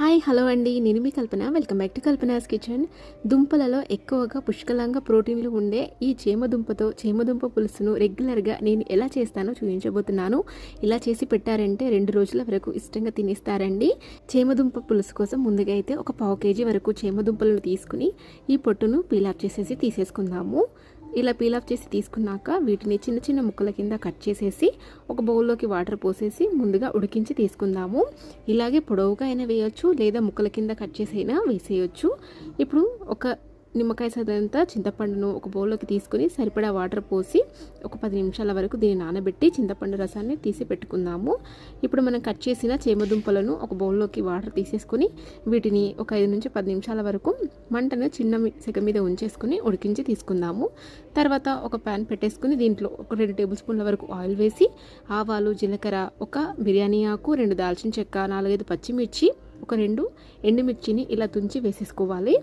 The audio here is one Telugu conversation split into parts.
హాయ్ హలో అండి. నేను మీ Kalpana. Welcome back to Kalpana's kitchen. దుంపలలో ఎక్కువగా పుష్కలంగా ప్రోటీన్లు ఉండే ఈ చేమదుంపతో చేమదుంప పులుసును రెగ్యులర్గా నేను ఎలా చేస్తానో చూపించబోతున్నాను. ఇలా చేసి పెట్టారంటే రెండు రోజుల వరకు ఇష్టంగా తినేస్తారండి. చేమదుంప పులుసు కోసం ముందుగా అయితే ఒక పావు కేజీ వరకు చేమదుంపలను తీసుకుని ఈ పొట్టును పీలాప్ చేసేసి తీసేసుకుందాము. ఇలా పీల్ ఆఫ్ చేసి తీసుకున్నాక వీటిని చిన్న చిన్న ముక్కల కింద కట్ చేసేసి ఒక బౌల్లోకి వాటర్ పోసేసి ముందుగా ఉడికించి తీసుకుందాము. ఇలాగే పొడవుగా అయినా వేయొచ్చు లేదా ముక్కల కింద కట్ చేసి అయినా వేసేయచ్చు. ఇప్పుడు ఒక నిమ్మకాయ సదంతా చింతపండును ఒక బౌల్లోకి తీసుకుని సరిపడా వాటర్ పోసి ఒక పది నిమిషాల వరకు దీన్ని నానబెట్టి చింతపండు రసాన్ని తీసి పెట్టుకుందాము. ఇప్పుడు మనం కట్ చేసిన చేమదుంపలను ఒక బౌల్లోకి వాటర్ తీసేసుకొని వీటిని ఒక ఐదు నుంచి పది నిమిషాల వరకు మంటను చిన్న సెగ మీద ఉంచేసుకుని ఉడికించి తీసుకుందాము. తర్వాత ఒక ప్యాన్ పెట్టేసుకుని దీంట్లో ఒక రెండు టేబుల్ స్పూన్ల వరకు ఆయిల్ వేసి ఆవాలు జీలకర్ర ఒక బిర్యానీ ఆకు రెండు దాల్చిన చెక్క నాలుగైదు పచ్చిమిర్చి ఒక రెండు ఎండుమిర్చిని ఇలా తుంచి వేసేసుకోవాలి.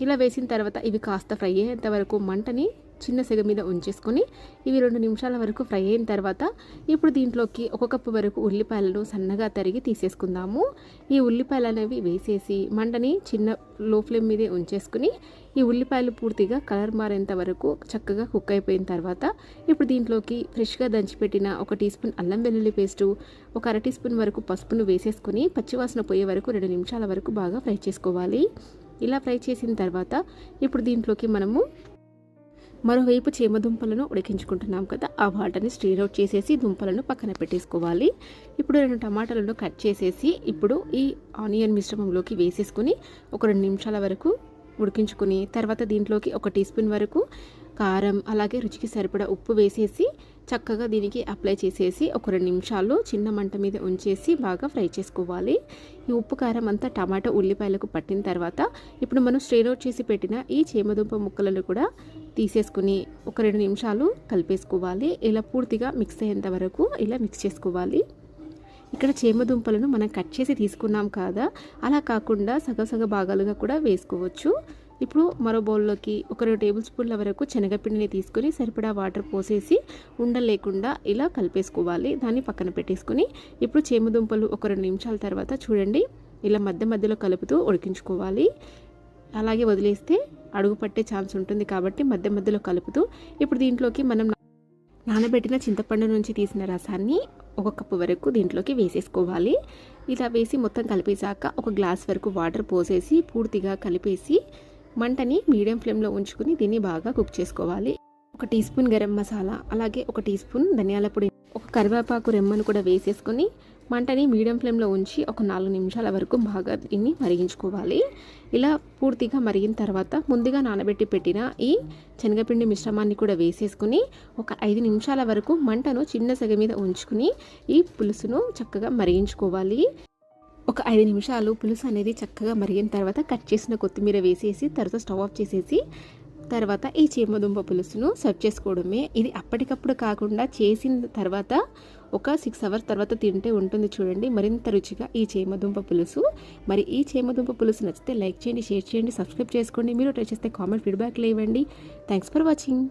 ఇలా వేసిన తర్వాత ఇవి కాస్త ఫ్రై అయ్యేంత వరకు మంటని చిన్న సెగ మీద ఉంచేసుకొని ఇవి రెండు నిమిషాల వరకు ఫ్రై అయిన తర్వాత ఇప్పుడు దీంట్లోకి ఒక కప్పు వరకు ఉల్లిపాయలను సన్నగా తరిగి తీసేసుకుందాము. ఈ ఉల్లిపాయలు అనేవి వేసేసి మంటని చిన్న లో ఫ్లేమ్ మీదే ఉంచేసుకుని ఈ ఉల్లిపాయలు పూర్తిగా కలర్ మారేంత వరకు చక్కగా కుక్ అయిపోయిన తర్వాత ఇప్పుడు దీంట్లోకి ఫ్రెష్గా దంచిపెట్టిన ఒక టీ స్పూన్ అల్లం వెల్లుల్లి పేస్టు ఒక అర టీ స్పూన్ వరకు పసుపును వేసేసుకుని పచ్చివాసన పోయే వరకు రెండు నిమిషాల వరకు బాగా ఫ్రై చేసుకోవాలి. ఇలా ఫ్రై చేసిన తర్వాత ఇప్పుడు దీంట్లోకి మనము మరోవైపు చేమదుంపలను ఉడికించుకుంటున్నాం కదా. ఆ వాటర్ని స్ట్రీర్ అవుట్ చేసేసి దుంపలను పక్కన పెట్టేసుకోవాలి. ఇప్పుడు రెండు టమాటాలను కట్ చేసేసి ఇప్పుడు ఈ ఆనియన్ మిశ్రమంలోకి వేసేసుకుని ఒక రెండు నిమిషాల వరకు ఉడికించుకుని తర్వాత దీంట్లోకి ఒక టీ స్పూన్ వరకు కారం అలాగే రుచికి సరిపడా ఉప్పు వేసేసి చక్కగా దీనికి అప్లై చేసేసి ఒక రెండు నిమిషాలు చిన్న మంట మీద ఉంచేసి బాగా ఫ్రై చేసుకోవాలి. ఈ ఉప్పు కారం అంతా టమాటా ఉల్లిపాయలకు పట్టిన తర్వాత ఇప్పుడు మనం స్ట్రెయిన్ అవుట్ చేసి పెట్టిన ఈ చేమదుంప ముక్కలను కూడా తీసేసుకుని ఒక రెండు నిమిషాలు కలిపేసుకోవాలి. ఇలా పూర్తిగా మిక్స్ అయ్యేంత వరకు ఇలా మిక్స్ చేసుకోవాలి. ఇక్కడ చేమదుంపలను మనం కట్ చేసి తీసుకున్నాం కదా అలా కాకుండా సగ సగ భాగాలుగా కూడా వేసుకోవచ్చు. ఇప్పుడు మరో బౌల్లోకి ఒక రెండు టేబుల్ స్పూన్ల వరకు శనగపిండిని తీసుకుని సరిపడా వాటర్ పోసేసి ఉండలేకుండా ఇలా కలిపేసుకోవాలి. దాన్ని పక్కన పెట్టేసుకుని ఇప్పుడు చేమదుంపలు ఒక రెండు నిమిషాల తర్వాత చూడండి ఇలా మధ్య మధ్యలో కలుపుతూ ఉడికించుకోవాలి. అలాగే వదిలేస్తే అడుగు పట్టే ఛాన్స్ ఉంటుంది కాబట్టి మధ్య మధ్యలో కలుపుతూ ఇప్పుడు దీంట్లోకి మనం నానబెట్టిన చింతపండు నుంచి తీసిన రసాన్ని ఒక కప్పు వరకు దీంట్లోకి వేసేసుకోవాలి. ఇలా వేసి మొత్తం కలిపేశాక ఒక గ్లాస్ వరకు వాటర్ పోసేసి పూర్తిగా కలిపేసి మంటని మీడియం ఫ్లేమ్లో ఉంచుకుని దీన్ని బాగా కుక్ చేసుకోవాలి. ఒక టీ స్పూన్ గరం మసాలా అలాగే ఒక టీ స్పూన్ ధనియాల పొడి ఒక కరివేపాకు రెమ్మను కూడా వేసేసుకొని మంటని మీడియం ఫ్లేమ్లో ఉంచి ఒక నాలుగు నిమిషాల వరకు బాగా దీన్ని మరిగించుకోవాలి. ఇలా పూర్తిగా మరిగిన తర్వాత ముందుగా నానబెట్టి పెట్టిన ఈ శనగపిండి మిశ్రమాన్ని కూడా వేసేసుకుని ఒక ఐదు నిమిషాల వరకు మంటను చిన్న సెగ మీద ఉంచుకుని ఈ పులుసును చక్కగా మరిగించుకోవాలి. ఒక ఐదు నిమిషాలు పులుసు అనేది చక్కగా మరిగిన తర్వాత కట్ చేసిన కొత్తిమీర వేసేసి తర్వాత స్టవ్ ఆఫ్ చేసేసి తర్వాత ఈ చీమదుంప పులుసును సర్వ్ చేసుకోవడమే. ఇది అప్పటికప్పుడు కాకుండా చేసిన తర్వాత ఒక సిక్స్ అవర్స్ తర్వాత తింటే ఉంటుంది చూడండి. మరింత రుచిగా ఈ చేమదుంప పులుసు. మరి ఈ చేమదుంప పులుసు నచ్చితే లైక్ చేయండి షేర్ చేయండి సబ్స్క్రైబ్ చేసుకోండి. మీరు ట్రై చేస్తే కామెంట్ ఫీడ్బ్యాక్లు ఇవ్వండి థ్యాంక్స్ ఫర్ వాచింగ్